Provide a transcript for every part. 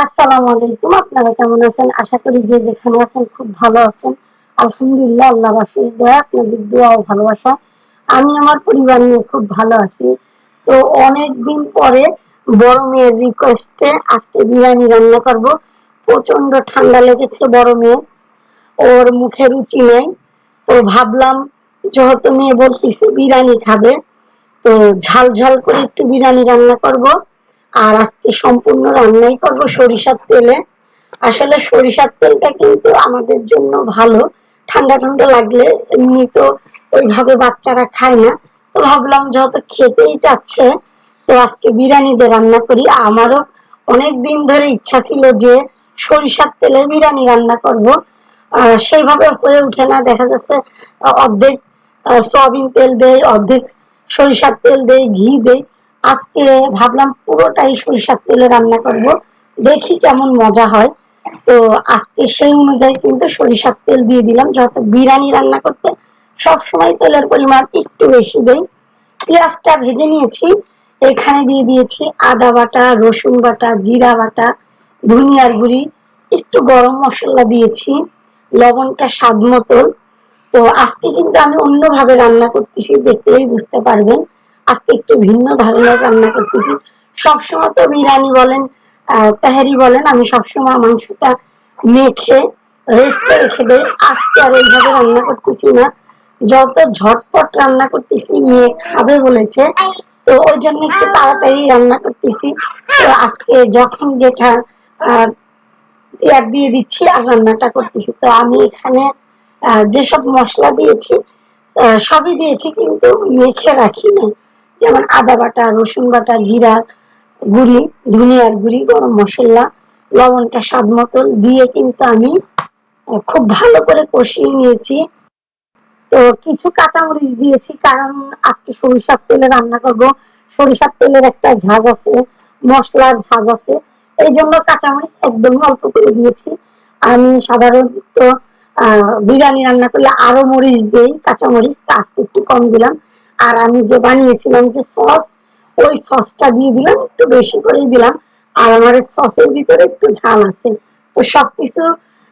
আসসালামু আলাইকুম। আপনারা কেমন আছেন? আশা করি যে যেখানে আছেন খুব ভালো আছেন। আলহামদুলিল্লাহ, আল্লাহ রাফিজ দয়া, আপনাদের দোয়া ও ভালোবাসা। আমি আমার পরিবার নিয়ে খুব ভালো আছি। তো অনেক দিন পরে বড় মেয়ের রিকোয়েস্টে আজকে বিরিয়ানি রান্না করব। প্রচণ্ড ঠান্ডা লেগেছে বড় মেয়ে ওর মুখে রুচি নেই। তো ভাবলাম, যেহেতু মেয়ে বলতেছে বিরিয়ানি খাবে, তো ঝাল ঝাল করে একটু বিরিয়ানি রান্না করব। আর আজকে সম্পূর্ণ রান্নাই করব সরিষার তেলে। আসলে সরিষার তেলটা কিন্তু আমাদের জন্য ভালো। ঠান্ডা ঠান্ডা লাগলে এমনি তো ওইভাবে বাচ্চারা খায় না। তো ভাবলাম যত খেতেই চাচ্ছে, তো আজকে বিরিয়ানি দিয়ে রান্না করি। আমারও অনেক দিন ধরে ইচ্ছা ছিল যে সরিষার তেলে বিরিয়ানি রান্না করব। সেইভাবে হয়ে ওঠে না। দেখা যাচ্ছে অর্ধেক সয়াবিন তেল দেয় অর্ধেক সরিষার তেল দেয় ঘি দেয় আজকে ভাবলাম পুরোটাই সরিষার তেলে রান্না করব। দেখি কেমন মজা হয়। তো আজকে সেই অনুযায়ী কিন্তু সরিষার তেল দিয়ে দিলাম যত বিরিয়ানি রান্না করতে সব সময় তেলের পরিমাণ একটু বেশি দেই। পেঁয়াজটা ভেজে নিয়েছি এখানে দিয়ে দিয়েছি আদা বাটা রসুন বাটা জিরা বাটা ধনিয়ার গুঁড়ি একটু গরম মশলা দিয়েছি লবণটা স্বাদ মতো। তো আজকে কিন্তু আমি অন্যভাবে রান্না করতেছি দেখলেই বুঝতে পারবেন। আজকে একটু ভিন্ন ধরনের রান্না করতেছি। সবসময় তো বিরিয়ানি বলেন তাহারি বলেন, আমি সবসময় মাংসটা মেখে রেস্টে রেখে দেই। আজকে আর ওইভাবে রান্না করতেছি না। যত ঝটপট রান্না করতেছি, মেয়ে খাবে বলেছে। তো ওই জন্য একটু তাড়াতাড়ি রান্না করতেছি। তো আজকে যখন যেটা পেঁয়াজ দিয়ে দিচ্ছি আর রান্নাটা করতেছি। তো আমি এখানে যেসব মশলা দিয়েছি সবই দিয়েছি, কিন্তু মেখে রাখি না যেমন আদা বাটা, রসুন বাটা, জিরা গুড়ি, ধনিয়ার গুড়ি, গরম মশলা, লবণটা স্বাদ মতো দিয়ে কিন্তু আমি খুব ভালো করে কষিয়ে নিয়েছি। তো কিছু কাঁচামরিচ দিয়েছি, কারণ আজকে সরিষার তেলে রান্না করব। সরিষার তেলের একটা ঝাঁজ আছে, মশলার ঝাঁজ আছে। এই জন্য কাঁচামরিচ একদমই অল্প করে দিয়েছি। আমি সাধারণত, আহ, বিরিয়ানি রান্না করলে আরও মরিচ দিই, কাঁচামরিচ, আজকে একটু কম দিলাম। আর আমি যে বানিয়েছিলাম যে সস, ওই সসটা দিয়ে দিলাম, একটু বেশি করে দিলাম। আর আমার সসের ভিতরে একটু ঝাল আছে। তো সবকিছু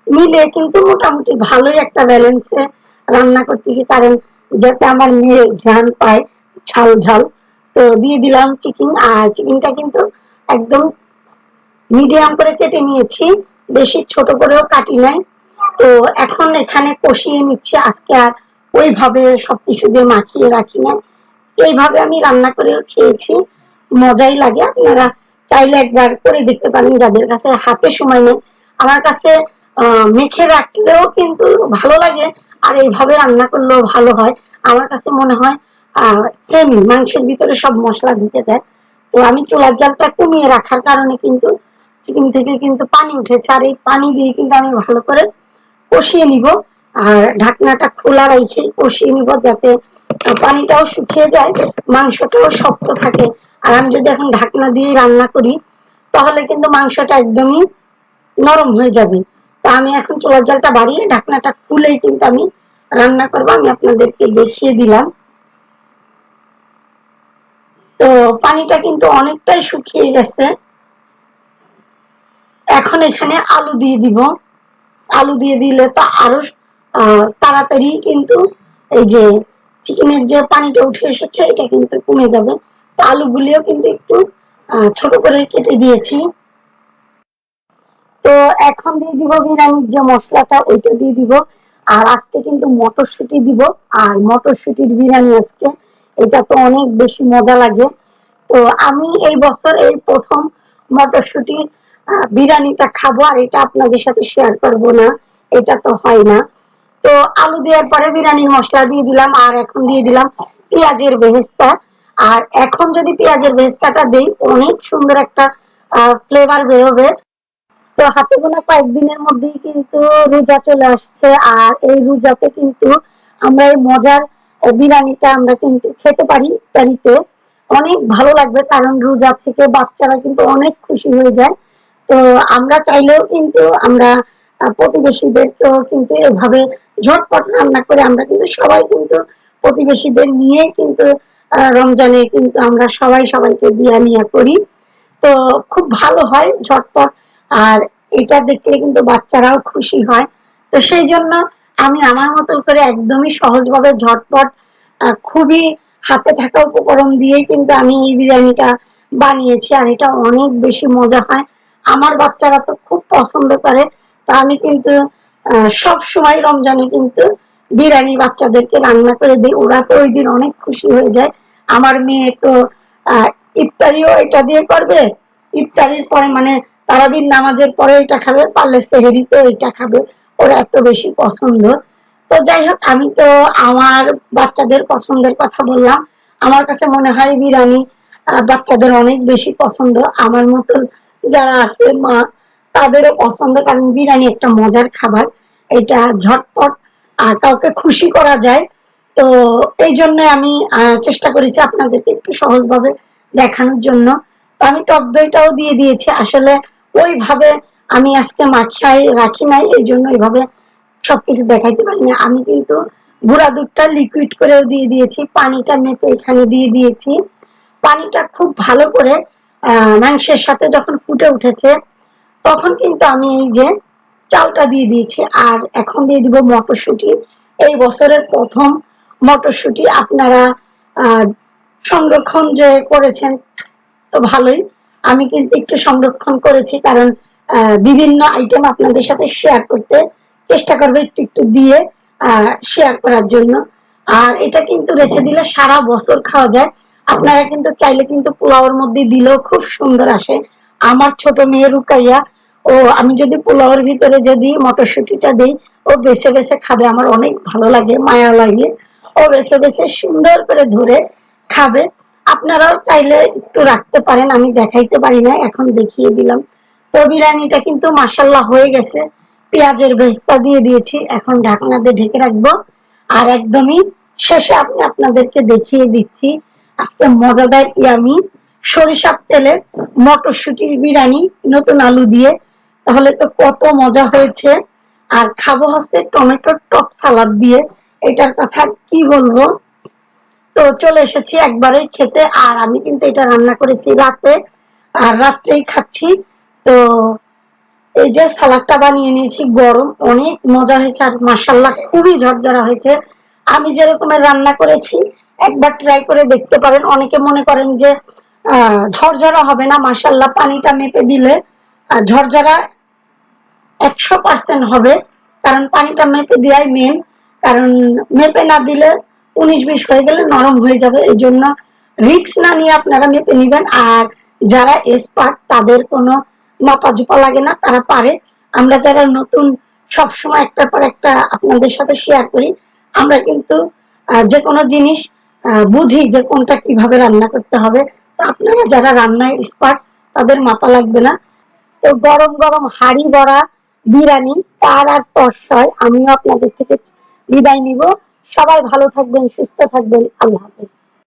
মিলে কিন্তু মোটামুটি ভালোই একটা ব্যালেন্সে রান্না করতেছি, কারণ যাতে আমার মেয়ে ঘ্রাণ পায় ঝাল ঝাল। তো দিয়ে দিলাম চিকেন আর চিকেনটা কিন্তু একদম মিডিয়াম করে কেটে নিয়েছি, বেশি ছোট করেও কাটি নাই। তো এখন এখানে কষিয়ে নিচ্ছি আজকে আর ওইভাবে সবকিছু দিয়ে মাখিয়ে রাখি না। এইভাবে আমি রান্না করেও খেয়েছি। মজাই লাগে। আপনারা চাইলে একবার করে দেখতে পারেন। যাদের কাছে হাতে সময় নেই, আমার কাছে মেখে রাখলেও কিন্তু ভালো লাগে। আর এইভাবে রান্না করলেও ভালো হয়। আমার কাছে মনে হয় সেম মাংসের ভিতরে সব মশলা ঢুকে যায়। তো আমি চুলার জালটা কমিয়ে রাখার কারণে কিন্তু চিকেন থেকে কিন্তু পানি উঠেছে। আর এই পানি দিয়ে কিন্তু আমি ভালো করে কষিয়ে নিব। আর ঢাকনাটা খোলা রেখে কষিয়ে নিব যাতে পানিটাও শুকিয়ে যায়, মাংসটাও শক্ত থাকে। আর আমি যদি এখন ঢাকনা দিয়ে রান্না করি, তাহলে কিন্তু মাংসটা একদমই নরম হয়ে যাবে। তা আমি এখন চোলার জালটা বাড়িয়ে ঢাকনাটা খুলেই কিন্তু আমি রান্না করব, আমি আপনাদেরকে দেখিয়ে দিলাম। তো পানিটা কিন্তু অনেকটাই শুকিয়ে গেছে। এখন এখানে আলু দিয়ে দিব। আলু দিয়ে দিলে তো আরও তাড়াতাড়ি কিন্তু এই যে চিকেনের যে পানিটা উঠে এসেছে, এটা কিন্তু কমে যাবে। তো আলুগুলিও কিন্তু একটু ছোট করে কেটে দিয়েছি। তো এখন দিয়ে দিব বিরিয়ানির যে মশলাটা, ওইটা দিয়ে দিব। আর আজকে কিন্তু মটরশুটি দিব। আর মটরশুটির বিরিয়ানি আজকে, এটা তো অনেক বেশি মজা লাগে। তো আমি এই বছর এই প্রথম মটরশুটির বিরিয়ানিটা খাব, আর এটা আপনাদের সাথে শেয়ার করব না। এটা তো হয় না। তো আলু দেওয়ার পরে বিরিয়ানি মশলা দিয়ে দিলাম, আর এখন দিয়ে দিলাম পেঁয়াজের বেহেস্তা আর এখন যদি পেঁয়াজের বেহেস্তাটা দেই, অনেক সুন্দর একটা ফ্লেভার বেরোবে। তো হাতে গোনা কয়েকদিনের মধ্যেই কিন্তু রোজা চলে আসছে, আর এই রোজাতে কিন্তু আমরা এই মজার বিরিয়ানিটা আমরা কিন্তু খেতে পারি ইত্যাদিতে অনেক ভালো লাগবে, কারণ রোজা থেকে বাচ্চারা কিন্তু অনেক খুশি হয়ে যায়। তো আমরা চাইলেও কিন্তু আমরা প্রতিবেশীদেরকেও কিন্তু এভাবে ঝটপট রান্না করে আমরা কিন্তু সবাই কিন্তু প্রতিবেশীদের নিয়ে কিন্তু রমজানে কিন্তু আমরা সবাই সবাইকে দিয়া নিয়া করি। তো খুব ভালো হয় ঝটপট। আর এটা দেখলে কিন্তু বাচ্চারাও খুশি হয়। তো সেই জন্য আমি আমার মতো করে একদমই সহজভাবে ঝটপট খুবই হাতে থাকা উপকরণ দিয়ে কিন্তু আমি এই বিরিয়ানিটা বানিয়েছি। আর এটা অনেক বেশি মজা হয়। আমার বাচ্চারা তো খুব পছন্দ করে। তা আমি কিন্তু সব সময় রমজানে কিন্তু বিরিয়ানি বাচ্চাদেরকে রান্না করে দিই। ওরা তো ওই দিন অনেক খুশি হয়ে যায়। আমার মেয়ে তো ইফতারিও এটা দিয়ে করবে। ইফতারির পরে মানে তারাবির নামাজের পরে এটা খাবে, পারলে সেহেরিতে এটা খাবে। ওরা এত বেশি পছন্দ। তো যাই হোক, আমি তো আমার বাচ্চাদের পছন্দের কথা বললাম। আমার কাছে মনে হয় বিরিয়ানি বাচ্চাদের অনেক বেশি পছন্দ। আমার মতন যারা আছে মা তাদেরও পছন্দ, কারণ বিরিয়ানি একটা মজার খাবার। এটা ঝটপট আর কাউকে খুশি করা যায়। তো এই জন্য আমি চেষ্টা করেছি আপনাদেরকে একটু সহজভাবে দেখানোর জন্য। তো আমি টক দইটাও দিয়ে দিয়েছি। আসলে ওইভাবে আমি আজকে মাখিয়াই রাখি নাই, এই জন্য এইভাবে সবকিছু দেখাইতে পারি না। আমি কিন্তু গুঁড়া দুধটা লিকুইড করেও দিয়ে দিয়েছি, পানিটা মেপে এখানে দিয়ে দিয়েছি। পানিটা খুব ভালো করে মাংসের সাথে যখন ফুটে উঠেছে তখন কিন্তু আমি এই যে চালটা দিয়ে দিয়েছি, আর এখন দিয়ে দিব মটরশুঁটি। এই বছরের প্রথম মটরশুঁটি আপনারা সংরক্ষণ যে করেছেন, তো ভালোই। আমি কিন্তু একটু সংরক্ষণ করেছি কারণ বিভিন্ন আইটেম আপনাদের সাথে শেয়ার করতে চেষ্টা করব একটু একটু দিয়ে শেয়ার করার জন্য। আর এটা কিন্তু রেখে দিলে সারা বছর খাওয়া যায়। আপনারা কিন্তু চাইলে কিন্তু পোলাওর মধ্যে দিলেও খুব সুন্দর আসে। আমার ছোট মেয়ে রুকাইয়া ও, আমি যদি পোলাওর ভিতরে যদি মটরশুঁটিটা দিই, ও বেছে বেছে খাবে, আমার অনেক ভালো লাগে, মায়া লাগে। ও বেছে বেছে সুন্দর করে ধরে খাবে। আপনারাও চাইলে একটু রাখতে পারেন, আমি দেখাইতে পারি না, এখন দেখিয়ে দিলাম। তো বিরিয়ানিটা কিন্তু মাসাল্লাহ হয়ে গেছে। পেঁয়াজের ভেস্তা দিয়ে দিয়েছি, এখন ঢাকনা দিয়ে ঢেকে রাখব। আর একদমই শেষে আমি আপনাদেরকে দেখিয়ে দিচ্ছি, আজকে মজাদার ইয়ামি সরিষার তেলের মটরশুটির বিরিয়ানি, নতুন আলু দিয়ে। তাহলে তো কত মজা হয়েছে। আর খাব হচ্ছে টমেটোর টক সালাদ দিয়ে। এটার কথা কি বলব? তো চলে এসেছি একবারেই খেতে। আর আমি কিন্তু এটা রান্না করেছি রাতে। আর রাত্রেই খাচ্ছি। তো এই যে সালাদটা বানিয়ে নিয়েছি গরম অনেক মজা হয়েছে। আর মাসাল্লাহ খুবই ঝরঝরা হয়েছে। আমি যেরকমের রান্না করেছি একবার ট্রাই করে দেখতে পারেন। অনেকে মনে করেন যে আহ, ঝরঝরা হবে না। মাসাল্লাহ পানিটা মেপে দিলে ঝরঝরা একশো পার্সেন্ট হবে। কারণ পানিটা মেপে দেওয়াই মেন কারণ মেপে না দিলে উনিশ বিশ হয়ে গেলে নরম হয়ে যাবে। এই জন্য রিক্স না নিয়ে আপনারা মেপে নিবেন। আর যারা এক্সপার্ট তাদের কোনো মাপা জোপা লাগে না। তারা পারে। আমরা যারা নতুন সব সময় একটার পর একটা আপনাদের সাথে শেয়ার করি। আমরা কিন্তু যে কোনো জিনিস বুঝি যে কোনটা কীভাবে রান্না করতে হবে। তো আপনারা যারা রান্নায় এক্সপার্ট তাদের মাপা লাগবে না। তো গরম গরম হাড়ি বড়া বিরিয়ানি, তার আর তর্ষয় আমিও আপনাদের থেকে বিদায় নিব। সবাই ভালো থাকবেন, সুস্থ থাকবেন। আল্লাহ হাফেজ।